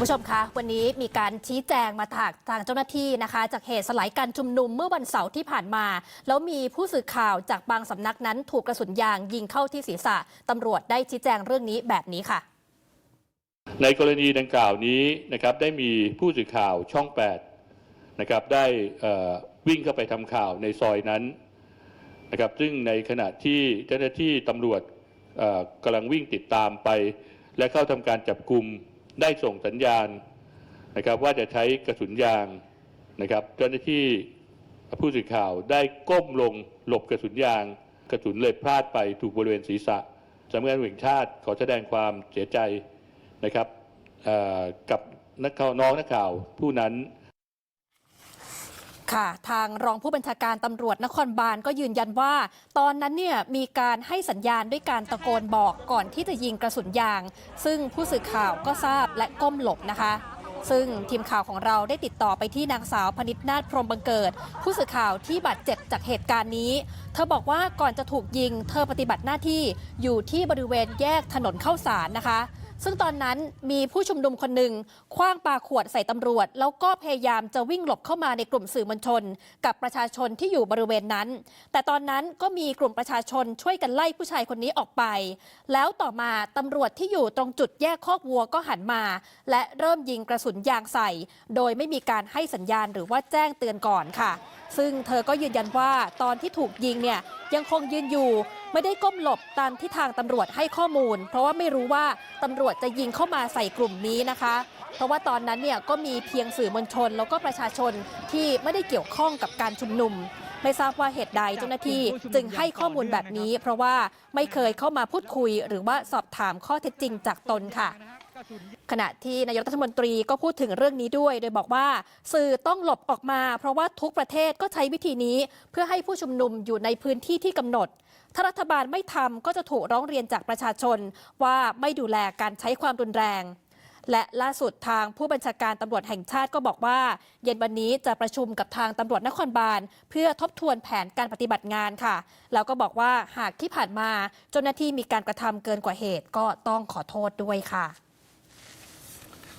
คุณผู้ชมคะวันนี้มีการชี้แจงมาจากทางเจ้าหน้าที่นะคะ จากเหตุสลายการชุมนุมเมื่อวันเสาร์ที่ผ่านมา แล้วมีผู้สื่อข่าวจากบางสำนักนั้น ถูกกระสุนยางยิงเข้าที่ศีรษะตำรวจได้ชี้แจงเรื่องนี้แบบนี้ค่ะ ในกรณีดังกล่าวนี้นะครับได้มีผู้สื่อข่าวช่อง8นะครับได้วิ่งเข้าไปทำข่าวในซอยนั้นนะครับซึ่งในขณะที่เจ้าหน้าที่ตำรวจกำลังวิ่งติดตามไป และเข้าทำการจับกลุ่ม ได้ส่งสัญญาณนะครับว่าจะใช้กระสุนยางนะครับ เจ้าหน้าที่ผู้สื่อข่าวได้ก้มลงหลบกระสุนยาง กระสุนเลยพลาดไปถูกบริเวณศีรษะสำนักงานตำรวจแห่งชาติขอแสดงความเสียใจนะครับกับนักข่าวน้องนักข่าวผู้นั้น ค่ะ ทางรองผู้บัญชาการตำรวจนครบาลก็ยืนยันว่า ตอนนั้นเนี่ยมีการให้สัญญาณด้วยการตะโกนบอกก่อนที่จะยิงกระสุนยาง ซึ่งผู้สื่อข่าวก็ทราบและก้มหลบนะคะซึ่งทีมข่าวของเราได้ติดต่อไปที่นางสาวพนิษนาถพรมบังเกิด ผู้สื่อข่าวที่บาดเจ็บจากเหตุการณ์นี้ เธอบอกว่าก่อนจะถูกยิง เธอปฏิบัติหน้าที่อยู่ที่บริเวณแยกถนนเข้าสารนะคะ ซึ่งตอนนั้นมีผู้ชุมนุมคนหนึ่งคว้างปาขวดใส่ตำรวจ แล้วก็พยายามจะวิ่งหลบเข้ามาในกลุ่มสื่อมวลชน กับประชาชนที่อยู่บริเวณนั้น แต่ตอนนั้นก็มีกลุ่มประชาชนช่วยกันไล่ผู้ชายคนนี้ออกไป แล้วต่อมาตำรวจที่อยู่ตรงจุดแยกคอกวัวก็หันมา และเริ่มยิงกระสุนยางใส่ โดยไม่มีการให้สัญญาณหรือว่าแจ้งเตือนก่อนค่ะ ซึ่งเธอก็ยืนยันว่าตอนที่ถูกยิงเนี่ยยังคงยืนอยู่ไม่ได้ก้มหลบตามที่ทางตำรวจให้ข้อมูล เพราะว่าไม่รู้ว่าตำรวจจะยิงเข้ามาใส่กลุ่มนี้นะคะ เพราะว่าตอนนั้นเนี่ยก็มีเพียงสื่อมวลชน แล้วก็ประชาชนที่ไม่ได้เกี่ยวข้องกับการชุมนุม ไม่ทราบว่าเหตุใดเจ้าหน้าที่จึงให้ข้อมูลแบบนี้ เพราะว่าไม่เคยเข้ามาพูดคุย หรือว่าสอบถามข้อเท็จจริงจากตนค่ะ ขณะที่นายกรัฐมนตรีก็พูดถึงเรื่องนี้ด้วย โดยบอกว่าสื่อต้องหลบออกมา เพราะว่าทุกประเทศก็ใช้วิธีนี้ เพื่อให้ผู้ชุมนุมอยู่ในพื้นที่ที่กำหนด ถ้ารัฐบาลไม่ทำก็จะถูกร้องเรียนจากประชาชน ว่าไม่ดูแลการใช้ความรุนแรง และล่าสุดทางผู้บัญชาการตำรวจแห่งชาติก็บอกว่า เย็นวันนี้จะประชุมกับทางตำรวจนครบาลเพื่อทบทวนแผนการปฏิบัติงานค่ะ แล้วก็บอกว่าหากที่ผ่านมาเจ้าหน้าที่มีการกระทำเกินกว่าเหตุก็ต้องขอโทษด้วยค่ะ